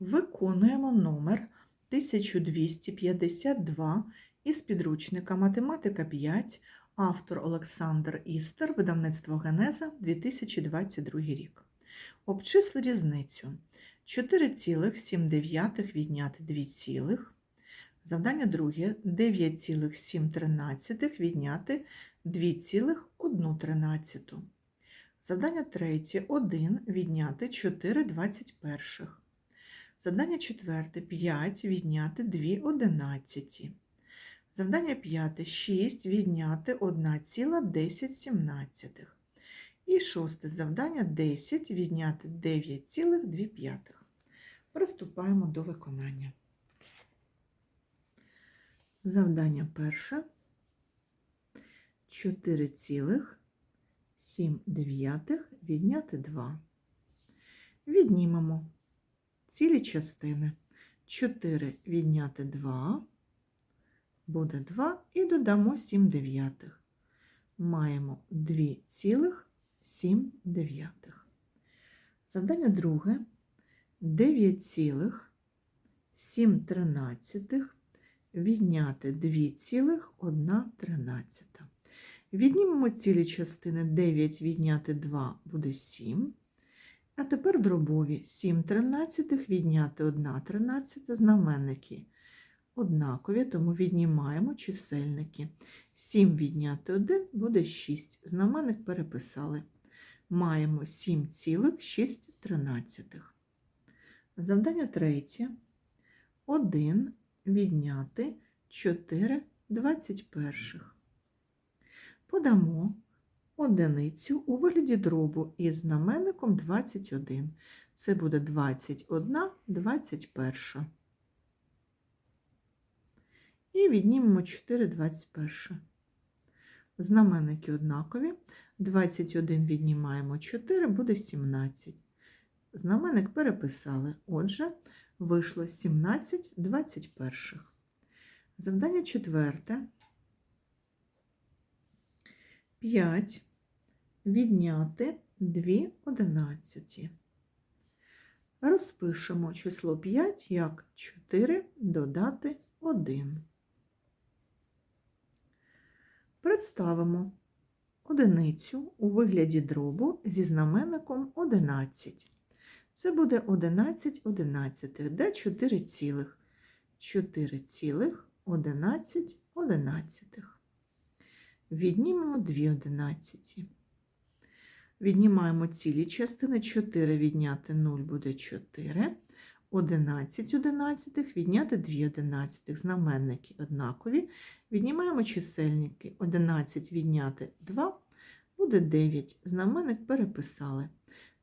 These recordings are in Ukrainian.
Виконуємо номер 1252 із підручника Математика 5, автор Олександр Істер, видавництво Генеза 2022 рік. Обчисли різницю 4,7 відняти 2, цілих. Завдання друге 9,7 відняти 2,1. Завдання третє 1 відняти 4 21. Завдання четверте 5 відняти 2 одинадцяті. Завдання п'яте 6 відняти 1,10. І шосте завдання 10 відняти 9,2. Приступаємо до виконання. Завдання перше 4,7 відняти 2. Віднімемо цілі частини. 4 відняти 2 буде 2 і додамо 7 дев'ятих. Маємо 2,7 дев'ятих. Завдання друге 9,7 тринадцятих відняти 2,1 тринадцята. Віднімемо цілі частини 9 відняти 2 буде 7. А тепер дробові 7 тринадцятих відняти 1 тринадцята знаменники однакові, тому віднімаємо чисельники. 7 відняти 1 буде 6. Знаменник переписали. Маємо 7,6 тринадцятих. Завдання третє. 1 відняти 4 21. Подамо одиницю у вигляді дробу із знаменником 21. Це буде 21 21. І віднімемо 4 21. Знаменники однакові. 21 віднімаємо 4, буде 17. Знаменник переписали. Отже, вийшло 17 21. Завдання четверте. 5 відняти 2 одинадцяті. Розпишемо число 5 як 4 додати 1. Представимо одиницю у вигляді дробу зі знаменником 11. Це буде 11 одинадцятих, де 4 цілих. 4 цілих 11 одинадцятих. Віднімемо 2 одинадцяті. Віднімаємо цілі частини. 4 відняти 0 буде 4. 11 одинадцятих відняти 2 одинадцятих. Знаменники однакові. Віднімаємо чисельники. 11 відняти 2 буде 9. Знаменник переписали.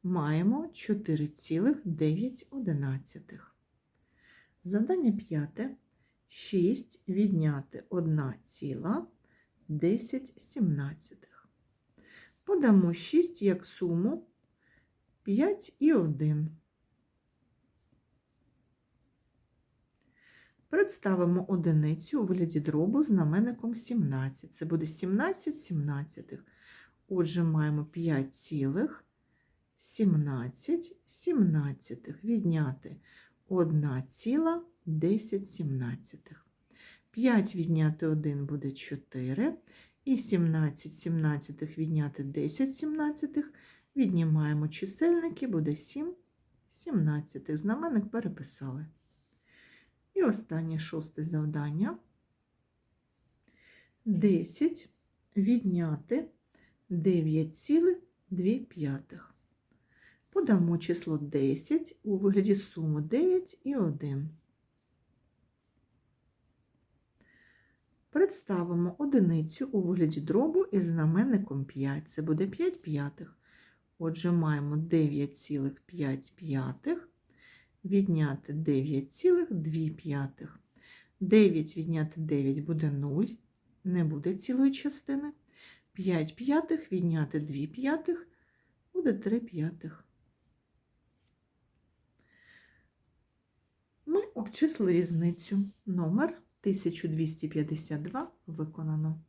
Маємо 4,9 одинадцятих. Завдання п'яте. 6 відняти 1 ціла 10 сімнадцятих. Подамо 6 як суму 5 і 1. Представимо одиницю у вигляді дробу з знаменником 17. Це буде 17 сімнадцятих. Отже, маємо 5 цілих 17 сімнадцятих. Відняти 1 ціла 10 сімнадцятих. 5 відняти 1 буде 4. І 17 сімнадцятих відняти 10 сімнадцятих. Віднімаємо чисельники, буде 7 сімнадцятих. Знаменник переписали. І останнє шосте завдання. 10 відняти 9,2. Подамо число 10 у вигляді суми 9 і 1. Представимо одиницю у вигляді дробу із знаменником 5. Це буде 5 п'ятих. Отже, маємо 9,5 відняти 9,2. 9 відняти 9 буде 0, не буде цілої частини. 5 п'ятих відняти 2 п'ятих буде 3 п'ятих. Ми обчислили різницю. Номер 1252 виконано.